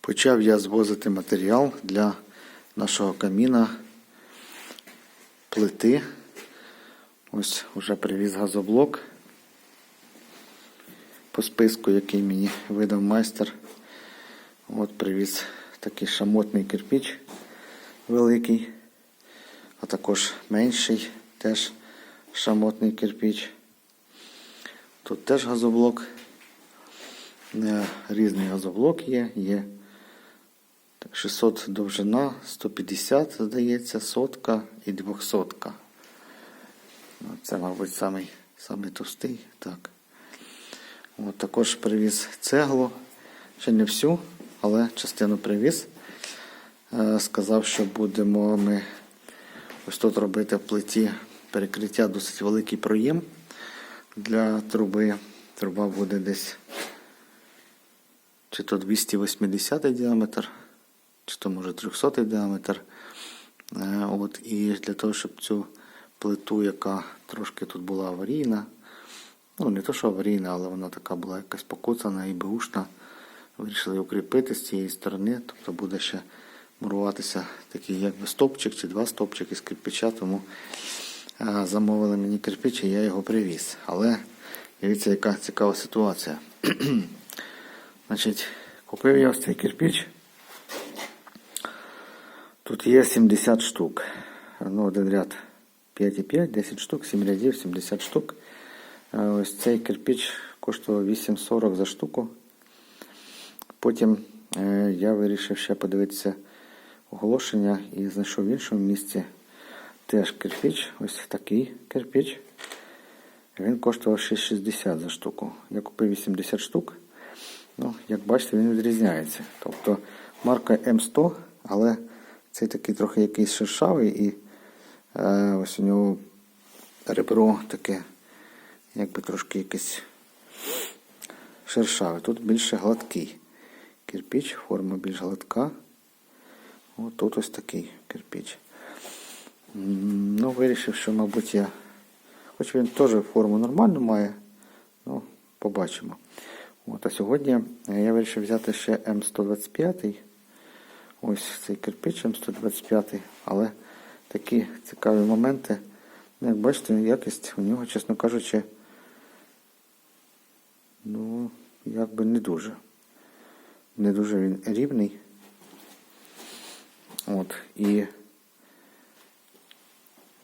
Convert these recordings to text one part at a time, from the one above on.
Почав я звозити матеріал для нашого каміна плити. Ось вже привіз газоблок по списку, який мені видав майстер. От привіз такий шамотний кирпіч великий, а також менший теж шамотний кирпіч. Тут теж газоблок. Е, Різний газоблок є. Є 600 довжина, 150, здається, сотка і двохсотка. Ну, Це, мабуть, самий, самий товстий. Так. От, також привіз цеглу. Ще не всю, але частину привіз. Е, Сказав, що будемо ми ось тут робити в плиті перекриття досить великий проєм для труби. Труба буде десь чи то 280 діаметр, чи то може 300 діаметр. Е, От, і для того, щоб цю плиту, яка трошки тут була аварійна, ну не то, що аварійна, але вона така була якась покоцана і беушна, вирішили укріпити з цієї сторони, тобто буде ще муруватися такий якби стопчик чи два стопчики з кирпича, тому е, замовили мені кирпич і я його привіз. Але дивіться, яка цікава ситуація. Значить, купив я ось цей кирпич. Тут є 70 штук. Ну, один ряд 5,5, 10 штук, 7 рядів, 70 штук. Ось цей кирпич коштував 8,40 за штуку. Потім е, я вирішив ще подивитися оголошення і знайшов в іншому місці теж кирпич. Ось такий кирпич. Він коштував 6,60 за штуку. Я купив 80 штук. Ну, як бачите, він відрізняється. Тобто марка М100, але цей такий трохи якийсь шершавий і е, ось у нього ребро таке, якби трошки якесь шершаве. Тут більше гладкий кирпіч, форма більш гладка. От тут ось такий кирпіч. Ну, вирішив, що, мабуть, я. Хоч він теж форму нормальну має, ну, побачимо. От, а сьогодні я вирішив взяти ще М125. Ось цей кирпич М125, але такі цікаві моменти. Ну, як бачите, якість у нього, чесно кажучи, ну, якби не дуже. Не дуже він рівний. От, і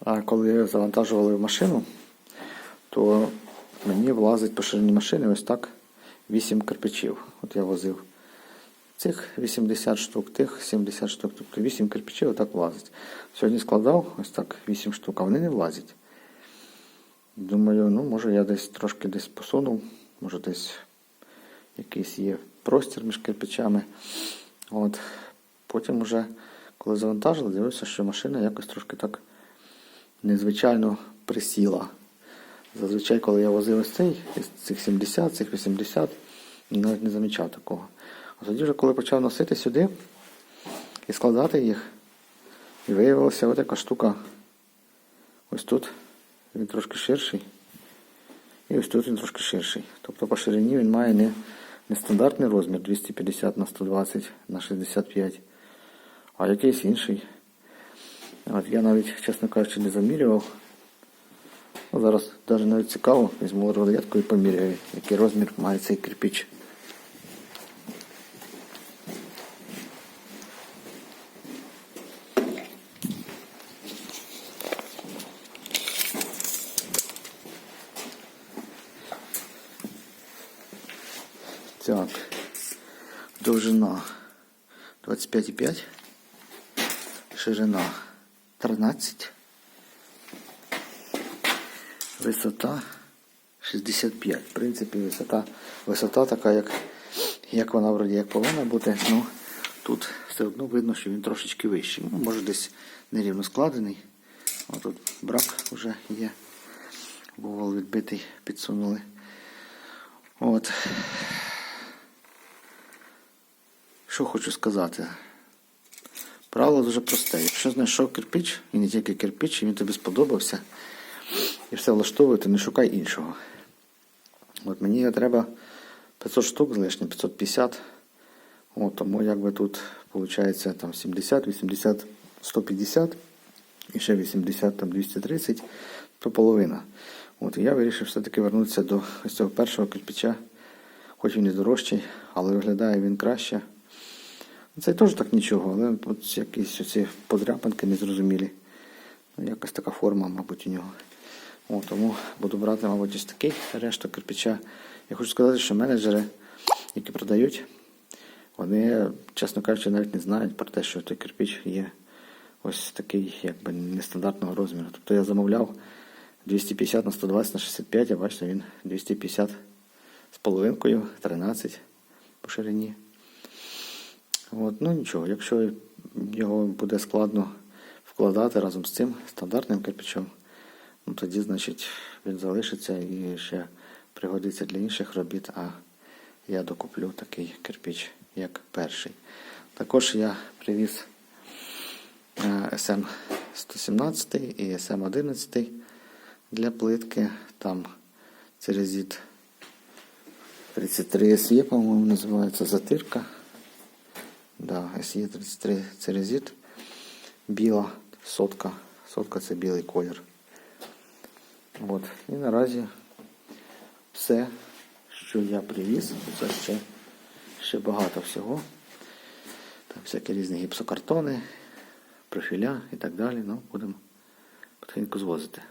а коли завантажували в машину, то мені влазить по ширині машини ось так 8 кирпичів. От я возив цих 80 штук, тих 70 штук, тобто 8 кирпичів отак влазить. Сьогодні складав ось так 8 штук, а вони не влазять. Думаю, ну може я десь трошки десь посунув, може десь якийсь є простір між кирпичами. От. Потім вже, коли завантажили, дивився, що машина якось трошки так незвичайно присіла. Зазвичай, коли я возив ось цей, цих 70, цих 80, навіть не замічав такого. А тоді вже коли почав носити сюди і складати їх, і виявилася ось така штука. Ось тут він трошки ширший. І ось тут він трошки ширший. Тобто по ширині він має не, не стандартний розмір 250 на 120 на 65, а якийсь інший. От я навіть, чесно кажучи, не замірював. Ну, зараз навіть цікаво, візьму рулетку і поміряю, який розмір має цей кирпич. Так, довжина 25,5, ширина 13. Висота 65. В принципі, висота, висота така, як, як вона вроді як повинна бути. Ну, тут все одно видно, що він трошечки вищий. Ну, може десь нерівно складений. О, тут брак вже є. Бувал відбитий, підсунули. От. Що хочу сказати. Правило дуже просте. Якщо знайшов кирпич, і не тільки кирпич, і він тобі сподобався, і все влаштовує, то не шукай іншого. От мені треба 500 штук з лишнім, 550. От, тому якби тут виходить там 70, 80, 150 і ще 80, там 230, то половина. От, і я вирішив все-таки вернутися до ось цього першого кирпича, хоч він і дорожчий, але виглядає він краще. Це теж так нічого, але от якісь оці подряпинки незрозумілі. Ну, якась така форма, мабуть, у нього. О, тому буду брати, мабуть, ось такий решту кирпича. Я хочу сказати, що менеджери, які продають, вони, чесно кажучи, навіть не знають про те, що той кирпич є ось такий, якби нестандартного розміру. Тобто я замовляв 250 на 120 на 65, а бачите, він 250 з половинкою, 13 по ширині. От, ну нічого, якщо його буде складно вкладати разом з цим стандартним кирпичом, ну тоді, значить, він залишиться і ще пригодиться для інших робіт, а я докуплю такий кирпич, як перший. Також я привіз СМ 117 і СМ 11 для плитки. Там церезіт 33 SE, по-моєму, називається затирка. Да, SE 33 церезіт. Біла сотка. Сотка це білий колір. От. І наразі все, що я привіз, це ще, ще багато всього. Там всякі різні гіпсокартони, профіля і так далі. Ну, будемо потихеньку звозити.